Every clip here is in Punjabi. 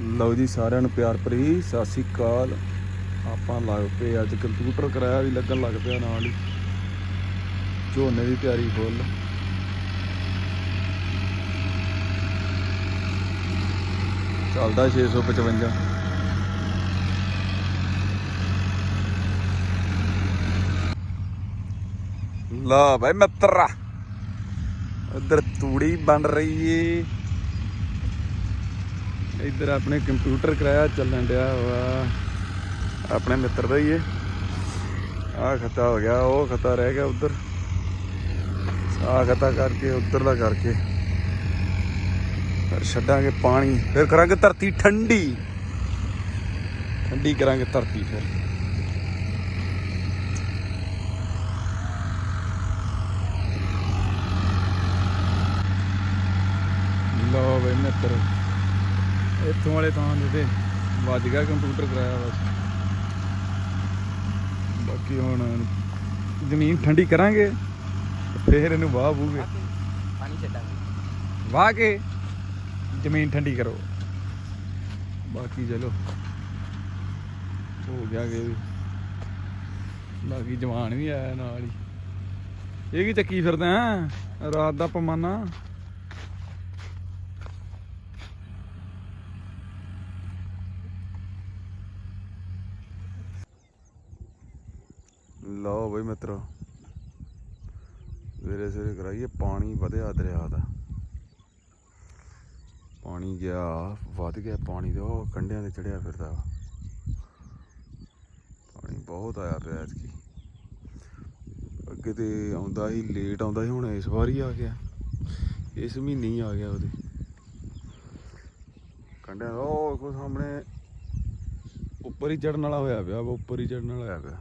ਲਓ ਜੀ ਸਾਰਿਆਂ ਨੂੰ ਪਿਆਰ ਭਰੀ ਸਤਿ ਸ੍ਰੀ ਅਕਾਲ। ਆਪਾਂ ਲੱਗ ਪਏ ਅੱਜ ਕੰਪਿਊਟਰ ਕਰਾਇਆ ਵੀ ਲੱਗਣ ਲੱਗ ਪਿਆ ਨਾਲ ਹੀ। ਝੋਨੇ ਦੀ ਤਿਆਰੀ ਫੁੱਲ। ਚੱਲਦਾ 655 ਲਾ ਭਾਈ ਮਿੱਤਰਾ। ਉਧਰ ਤੂੜੀ ਬਣ ਰਹੀ ਏ। ਇੱਧਰ ਆਪਣੇ ਕੰਪਿਊਟਰ ਕਰਾਇਆ ਚੱਲਣ ਡਿਆ ਵਾ। ਆਪਣੇ ਮਿੱਤਰ ਦਾ ਹੀ ਏ। ਆ ਖਤਾ ਹੋ ਗਿਆ, ਉਹ ਖਤਾ ਰਹਿ ਗਿਆ ਉਧਰ। ਆ ਖਤਾ ਕਰਕੇ, ਉਧਰ ਦਾ ਕਰਕੇ। ਫਿਰ ਛੱਡਾਂਗੇ ਪਾਣੀ। ਫਿਰ ਕਰਾਂਗੇ ਧਰਤੀ ਠੰਡੀ। ਠੰਡੀ ਕਰਾਂਗੇ ਧਰਤੀ ਫਿਰ। ਲਓ ਬਈ ਮਿੱਤਰ। ਇੱਥੋਂ ਵਾਲੇ ਤਾਂ ਜਿਹੜੇ ਵੱਜ ਗਿਆ ਕੰਪਿਊਟਰ ਕਰਾਇਆ ਬਸ। ਬਾਕੀ ਹੁਣ ਜ਼ਮੀਨ ਠੰਡੀ ਕਰਾਂਗੇ ਫੇਰ ਇਹਨੂੰ ਵਾਹ ਬੂਗੇ ਪਾਣੀ ਛੱਡਾਂਗੇ। ਵਾਹ ਕੇ ਜ਼ਮੀਨ ਠੰਡੀ ਕਰੋ। ਬਾਕੀ ਚਲੋ ਹੋ ਗਿਆ ਕਿ ਬਾਕੀ ਜਵਾਨ ਵੀ ਆਇਆ ਨਾਲ ਹੀ। ਇਹ ਕੀ ਚੱਕੀ ਫਿਰਦਾ? ਰਾਤ ਦਾ ਪਮਾਨਾ। ਲਓ ਬਈ ਮਿੱਤਰੋ। ਸਵੇਰੇ ਸਵੇਰੇ ਕਰਾਈਏ ਪਾਣੀ ਵਧਿਆ ਦਰਿਆ ਦਾ। ਪਾਣੀ ਗਿਆ ਵੱਧ ਗਿਆ ਪਾਣੀ ਦੇ ਉਹ ਕੰਢਿਆਂ ਤੇ ਚੜਿਆ ਫਿਰਦਾ ਵਾ। ਪਾਣੀ ਬਹੁਤ ਆਇਆ ਪਿਆ ਐਤਕੀ। ਅੱਗੇ ਤੇ ਆਉਂਦਾ ਸੀ ਲੇਟ ਆਉਂਦਾ ਸੀ ਹੁਣ ਇਸ ਵਾਰ ਹੀ ਆ ਗਿਆ। ਇਸ ਮਹੀਨੇ ਹੀ ਆ ਗਿਆ ਉਹਦੇ। ਕੰਢਿਆਂ ਦਾ ਉਹ ਕੋ ਸਾਹਮਣੇ ਉੱਪਰ ਹੀ ਚੜਨ ਵਾਲਾ ਹੋਇਆ ਪਿਆ ਵਾ, ਉੱਪਰ ਹੀ ਚੜਨ ਵਾਲਾ ਹੋਇਆ ਪਿਆ।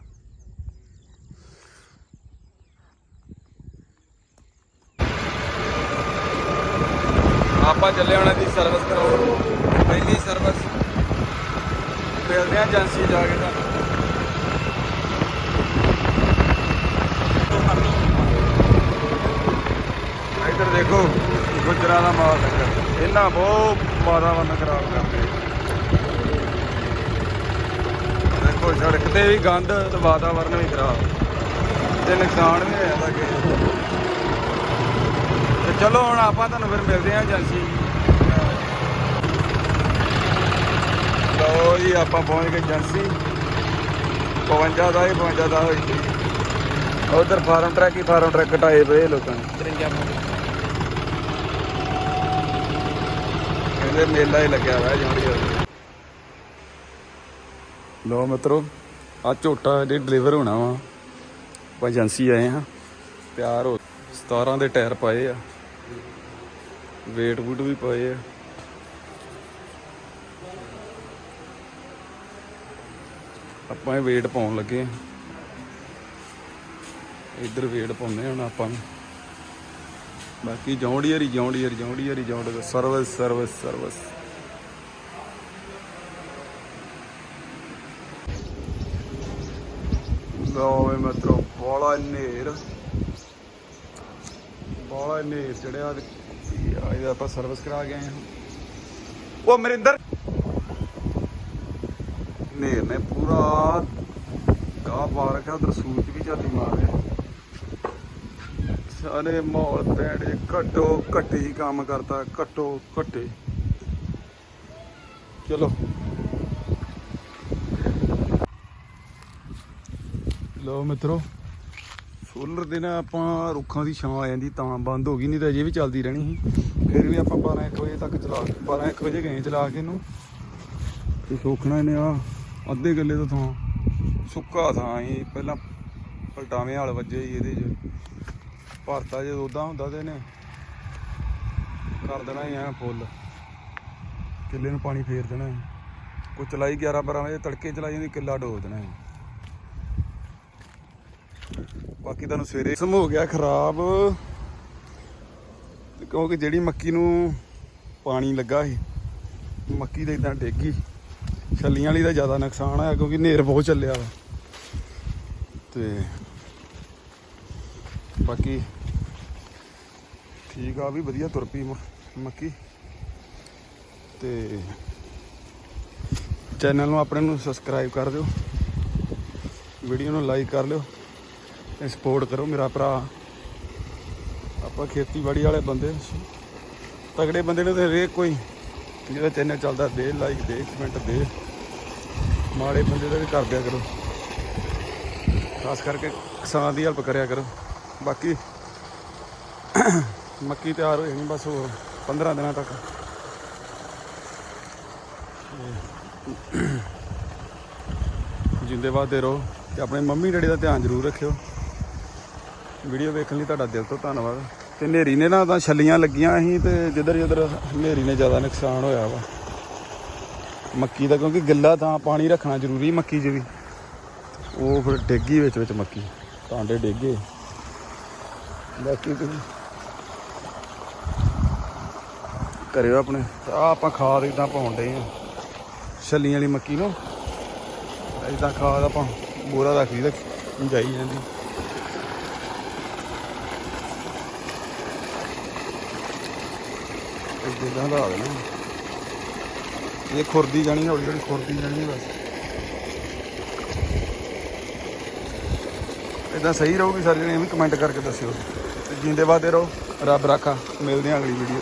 ਆਪਾਂ ਚੱਲੇ ਉਹਨਾਂ ਦੀ ਸਰਵਿਸ ਕਰਾਉਣ। ਪਹਿਲੀ ਸਰਵਿਸ ਮਿਲਦੇ ਆ ਏਜੰਸੀ ਜਾ ਕੇ ਤੁਹਾਨੂੰ। ਇੱਧਰ ਦੇਖੋ, ਗੁਜਰਾਂ ਦਾ ਮਾਲ ਲੱਗਾ ਇਹਨਾਂ ਬਹੁਤ ਵਾਤਾਵਰਨ ਖਰਾਬ ਕਰਦੇ। ਦੇਖੋ, ਸੜਕ ਤੇ ਵੀ ਗੰਦ ਤੇ ਵਾਤਾਵਰਨ ਵੀ ਖਰਾਬ। ਤੇ ਨੁਕਸਾਨ ਵੀ ਹੋਇਆ ਜਾਂਦਾ ਕਿ ਚਲੋ ਹੁਣ ਆਪਾਂ ਤੁਹਾਨੂੰ ਫਿਰ ਮਿਲਦੇ ਹਾਂ ਏਜੰਸੀ। ਲਓ ਜੀ ਆਪਾਂ ਪਹੁੰਚ ਗਏ ਏਜੰਸੀ। 52 ਦਾ ਹੀ 52 ਦਾ ਹੋਈ ਉਧਰ ਫਾਰਮ ਟਰੱਕ ਹੀ ਫਾਰਮ ਟਰੱਕ ਘਟਾਏ ਪਏ ਲੋਕਾਂ ਨੇ। 53 ਮਿੰਟ ਕਹਿੰਦੇ ਮੇਲਾ ਹੀ ਲੱਗਿਆ ਹੋਇਆ ਜੋੜੀ ਲੋ ਮਿੱਤਰੋ ਆ ਝੋਟਾ ਜੇ ਡਿਲੀਵਰ ਹੋਣਾ ਵਾ। ਆਪਾਂ ਏਜੰਸੀ ਆਏ ਹਾਂ ਤਿਆਰ ਹੋ 17 ਦੇ ਟਾਇਰ ਪਾਏ ਆ। ਵੇਟ ਵੂਟ ਵੀ ਪਏ ਆ। ਆਪਾਂ ਇਹ ਵੇਟ ਪਾਉਣ ਲੱਗੇ ਆ। ਇੱਧਰ ਵੇਟ ਪਾਉਂਦੇ ਹੁਣ ਆਪਾਂ ਨੂੰ ਬਾਕੀ ਹਰੀ ਹੀ ਜੌਂਡੀਅਰ ਜੌਂਡੀਅਰ ਹੀ John Deere service service service. ਲਓ ਮਿੱਤਰੋ ਬੋਲਾ ਨੇਰ ਬੋਲਾ ਨੇਰ ਚੜਿਆ ਤੇ ਅੱਜ ਆਪਾਂ ਸਰਵਿਸ ਕਰਾ ਕੇ ਆਏ ਹਾਂ। ਉਹ ਮਰਿੰਦਰ ਨੇਰ ਨੇ ਪੂਰਾ ਗਾਹ ਪਾ ਰੱਖਿਆ, ਉਧਰ ਸੂਰਜ ਵੀ ਝਾਤੀ ਮਾਰ ਰਿਹਾ। ਸਾਰੇ ਮਾਹੌਲ ਪੈੜੇ ਘੱਟੋ ਘੱਟੇ ਹੀ ਕੰਮ ਕਰਦਾ ਘੱਟੋ ਘੱਟੇ। ਚਲੋ। ਲੋ ਮਿੱਤਰੋ ਸੋਲਰ ਦੇ ਨਾਲ ਆਪਾਂ ਰੁੱਖਾਂ ਦੀ ਛਾਂ ਆ ਜਾਂਦੀ, ਤਾਂ ਬੰਦ ਹੋ ਗਈ, ਨਹੀਂ ਤਾਂ ਅਜੇ ਵੀ ਚੱਲਦੀ ਰਹਿਣੀ ਸੀ। ਫਿਰ ਵੀ ਆਪਾਂ 12 1 ਵਜੇ ਤੱਕ ਚਲਾ 12 1 ਵਜੇ ਗਏ ਚਲਾ ਕੇ ਇਹਨੂੰ। ਤੇ ਸੋਖਣਾ ਇਹਨੇ ਆ ਅੱਧੇ ਗੱਲੇ ਤੋਂ ਥਾਂ। ਸੁੱਕਾ ਥਾਂ ਹੀ ਪਹਿਲਾਂ ਪਲਟਾਵੇਂ ਹਾਲ ਵੱਜੇ ਸੀ ਇਹਦੇ 'ਚ। ਭਰਤਾ ਜੇ ਉਦਾਂ ਹੁੰਦਾ ਤੇ ਇਹਨੇ ਕਰ ਦੇਣਾ ਹੀ ਐ ਫੁੱਲ। ਕਿੱਲੇ ਨੂੰ ਪਾਣੀ ਫੇਰ ਦੇਣਾ ਕੋਈ ਚਲਾਈ 11 12 ਵਜੇ ਤੜਕੇ ਚਲਾਈ ਜਾਂਦੀ, ਕਿੱਲਾ ਡੋਬ ਦੇਣਾ ਹੈ ਬਾਕੀ ਤੁਹਾਨੂੰ ਸਵੇਰੇ ਮੌਸਮ ਹੋ ਗਿਆ ਖਰਾਬ ਕਿਉਂਕਿ ਜਿਹੜੀ ਮੱਕੀ ਨੂੰ ਪਾਣੀ ਲੱਗਾ ਸੀ, ਮੱਕੀ ਦੇ ਇਦਾਂ ਡੇਗੀ ਛੱਲੀਆਂ ਵਾਲੀ ਦਾ ਜ਼ਿਆਦਾ ਨੁਕਸਾਨ ਆਇਆ ਕਿਉਂਕਿ ਨੇਰ ਬਹੁਤ ਚੱਲਿਆ ਵਾ। ਤੇ ਬਾਕੀ ਠੀਕ ਆ, ਵੀ ਵਧੀਆ ਤੁਰ ਪਈ ਮੱਕੀ। ਤੇ ਚੈਨਲ ਨੂੰ ਆਪਣੇ ਨੂੰ ਸਬਸਕ੍ਰਾਈਬ ਕਰ ਦਿਓ। ਵੀਡੀਓ ਨੂੰ ਲਾਈਕ ਕਰ ਲਿਓ। ਤੇ ਸਪੋਰਟ ਕਰੋ ਮੇਰਾ ਭਰਾ। ਆਪਾਂ ਖੇਤੀਬਾੜੀ ਵਾਲੇ ਬੰਦੇ। ਤਗੜੇ ਬੰਦੇ ਨੇ ਤੇ ਹਰੇਕ ਕੋਈ ਜਿਹੜਾ ਚੈਨਲ ਚੱਲਦਾ, ਦੇ ਲਾਈਕ ਦੇ ਕਮੈਂਟ ਦੇ। ਮਾੜੇ ਬੰਦੇ ਦਾ ਵੀ ਕਰ ਦਿਆ ਕਰੋ। ਖਾਸ ਕਰਕੇ ਕਿਸਾਨ ਦੀ ਹੈਲਪ ਕਰਿਆ ਕਰੋ। ਬਾਕੀ ਮੱਕੀ ਤਿਆਰ ਹੋ ਜਾਣੀ ਬਸ ਹੋਰ 15 ਦਿਨਾਂ ਤੱਕ। ਜਿੰਦੇ ਵਾਦੇ ਰਹੋ ਤੇ ਆਪਣੇ ਮੰਮੀ ਡੈਡੀ ਦਾ ਧਿਆਨ ਜ਼ਰੂਰ ਰੱਖਿਓ। ਵੀਡੀਓ ਵੇਖਣ ਲਈ ਤੁਹਾਡਾ ਦਿਲ ਤੋਂ ਧੰਨਵਾਦ। ਤੇ ਨੇਰੀ ਨੇ ਨਾ ਤਾਂ ਛੱਲੀਆਂ ਲੱਗੀਆਂ ਸੀ ਤੇ ਜਿੱਧਰ ਜਿੱਧਰ ਨੇਰੀ ਨੇ ਜ਼ਿਆਦਾ ਨੁਕਸਾਨ ਹੋਇਆ ਵਾ। ਮੱਕੀ ਦਾ ਕਿਉਂਕਿ ਗਿੱਲਾ ਤਾਂ ਪਾਣੀ ਰੱਖਣਾ ਜ਼ਰੂਰੀ ਮੱਕੀ 'ਚ ਵੀ। ਉਹ ਫਿਰ ਡੇਗੀ ਵਿੱਚ ਵਿੱਚ ਮੱਕੀ। ਟਾਂਡੇ ਡੇਗੇ। ਬਾਕੀ ਤੁਸੀਂ ਕਰਿਓ ਆਪਣੇ। ਆ ਆਪਾਂ ਖਾਦ ਇਦਾਂ ਪਾਉਣ ਡਏ ਆ। ਛੱਲੀਆਂ ਵਾਲੀ ਮੱਕੀ ਨੂੰ। ਇਦਾਂ ਖਾਦ ਆਪਾਂ ਬੋਰਾ ਰੱਖੀ ਦਾ ਜਾਈ ਜਾਂਦੀ। ਇਦਾਂ ਦਾ ਆ ਦੇਣਾ ਇਹ ਖੁਰਦੀ ਜਾਣੀ ਹੌਲੀ ਹੌਲੀ, ਖੁਰਦੀ ਜਾਣੀ ਹੈ ਬਸ। ਇਦਾਂ ਸਹੀ ਰਹੂਗੀ ਸਾਰੇ ਜਣੇ ਵੀ ਕਮੈਂਟ ਕਰਕੇ ਦੱਸਿਓ। ਤੇ ਜਿੰਦੇ ਵਾਦੇ ਰਹੋ, ਰੱਬ ਰਾਖਾ। ਮਿਲਦੇ ਹਾਂ ਅਗਲੀ ਵੀਡੀਓ